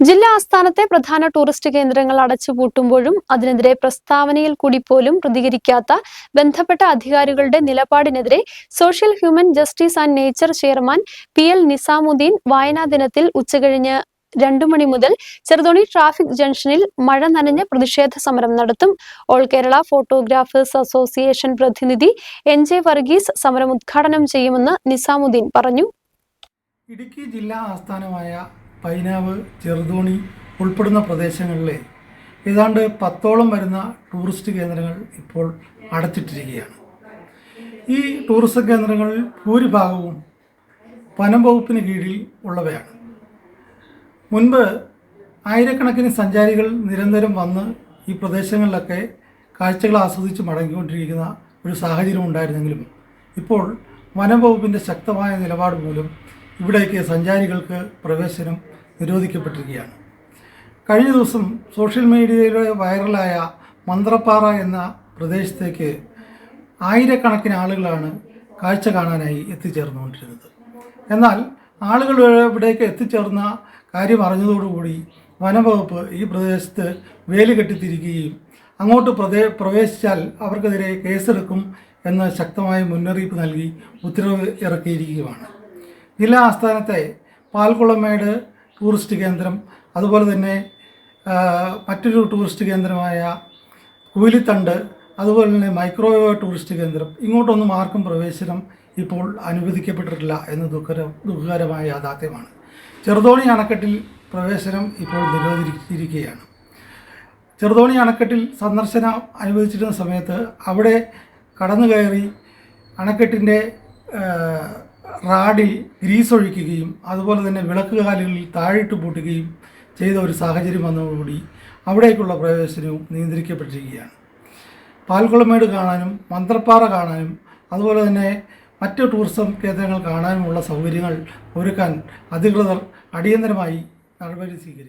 ജില്ലാ ആസ്ഥാനത്തെ പ്രധാന ടൂറിസ്റ്റ് കേന്ദ്രങ്ങൾ അടച്ചുപൂട്ടുമ്പോഴും അതിനെതിരെ പ്രസ്താവനയിൽ കൂടി പോലും പ്രതികരിക്കാത്ത ബന്ധപ്പെട്ട അധികാരികളുടെ നിലപാടിനെതിരെ social human justice and nature chairman P L Nizamuddin വായനാ ദിനത്തിൽ ഉച്ചകഴിഞ്ഞ് രണ്ടു മണി മുതൽ ചെറുതോണി ട്രാഫിക് ജംഗ്ഷനിൽ മഴ നനഞ്ഞ പ്രതിഷേധ സമരം നടത്തും. ഓൾ കേരള ഫോട്ടോഗ്രാഫേഴ്സ് അസോസിയേഷൻ പ്രതിനിധി എൻ ജെ വർഗീസ് സമരം ഉദ്ഘാടനം ചെയ്യുമെന്ന് നിസാമുദ്ദീൻ പറഞ്ഞു. ഇടുക്കി ജില്ലാ ആസ്ഥാനമായ പൈനാവ് ചെറുതോണി ഉൾപ്പെടുന്ന പ്രദേശങ്ങളിലെ ഏതാണ്ട് പത്തോളം വരുന്ന ടൂറിസ്റ്റ് കേന്ദ്രങ്ങൾ ഇപ്പോൾ അടച്ചിട്ടിരിക്കുകയാണ്. ഈ ടൂറിസ്റ്റ് കേന്ദ്രങ്ങളിൽ ഭൂരിഭാഗവും വനം വകുപ്പിന് കീഴിൽ ഉള്ളവയാണ്. മുൻപ് ആയിരക്കണക്കിന് സഞ്ചാരികൾ നിരന്തരം വന്ന് ഈ പ്രദേശങ്ങളിലൊക്കെ കാഴ്ചകൾ ആസ്വദിച്ച് മടങ്ങിക്കൊണ്ടിരിക്കുന്ന ഒരു സാഹചര്യം ഉണ്ടായിരുന്നെങ്കിലും ഇപ്പോൾ വനം വകുപ്പിന്റെ ശക്തമായ നിലപാട് മൂലം ഇവിടേക്ക് സഞ്ചാരികൾക്ക് പ്രവേശനം നിരോധിക്കപ്പെട്ടിരിക്കുകയാണ്. കഴിഞ്ഞ ദിവസം സോഷ്യൽ മീഡിയയിലെ വൈറലായ മന്ത്രപ്പാറ എന്ന പ്രദേശത്തേക്ക് ആയിരക്കണക്കിന് ആളുകളാണ് കാഴ്ച കാണാനായി എത്തിച്ചേർന്നുകൊണ്ടിരുന്നത്. എന്നാൽ ആളുകൾ ഇവിടേക്ക് എത്തിച്ചേർന്ന കാര്യം അറിഞ്ഞതോടുകൂടി വനംവകുപ്പ് ഈ പ്രദേശത്ത് വേലി കെട്ടിത്തിരിക്കുകയും അങ്ങോട്ട് പ്രദേ പ്രവേശിച്ചാൽ അവർക്കെതിരെ കേസെടുക്കും എന്ന് ശക്തമായ മുന്നറിയിപ്പ് നൽകി ഉത്തരവ് ഇറക്കിയിരിക്കുകയാണ് ജില്ലാ ആസ്ഥാനത്തെ പാൽക്കുളമേട് ടൂറിസ്റ്റ് കേന്ദ്രം അതുപോലെ തന്നെ മറ്റൊരു ടൂറിസ്റ്റ് കേന്ദ്രമായ കൂലിത്തണ്ട് അതുപോലെ തന്നെ മൈക്രോവേവ് ടൂറിസ്റ്റ് കേന്ദ്രം. ഇങ്ങോട്ടൊന്നും ആർക്കും പ്രവേശനം ഇപ്പോൾ അനുവദിക്കപ്പെട്ടിട്ടില്ല എന്ന് ദുഃഖര ദുഃഖകരമായ യാഥാർത്ഥ്യമാണ്. ചെറുതോണി അണക്കെട്ടിൽ പ്രവേശനം ഇപ്പോൾ നിരോധിച്ചിരിക്കുകയാണ്. ചെറുതോണി അണക്കെട്ടിൽ സന്ദർശനം അനുവദിച്ചിരുന്ന സമയത്ത് അവിടെ കടന്നു കയറി അണക്കെട്ടിന്റെ റാഡിൽ ഗ്രീസ് ഒഴിക്കുകയും അതുപോലെ തന്നെ വിളക്ക് കാലുകളിൽ താഴിട്ട് പൂട്ടുകയും ചെയ്ത ഒരു സാഹചര്യം വന്നതോടുകൂടി അവിടേക്കുള്ള പ്രവേശനവും നിയന്ത്രിക്കപ്പെട്ടിരിക്കുകയാണ്. പാൽക്കുളമേട് കാണാനും മന്ത്രപ്പാറ കാണാനും അതുപോലെ തന്നെ മറ്റ് ടൂറിസം കേന്ദ്രങ്ങൾ കാണാനുമുള്ള സൗകര്യങ്ങൾ ഒരുക്കാൻ അധികൃതർ അടിയന്തരമായി നടപടി സ്വീകരിക്കണം.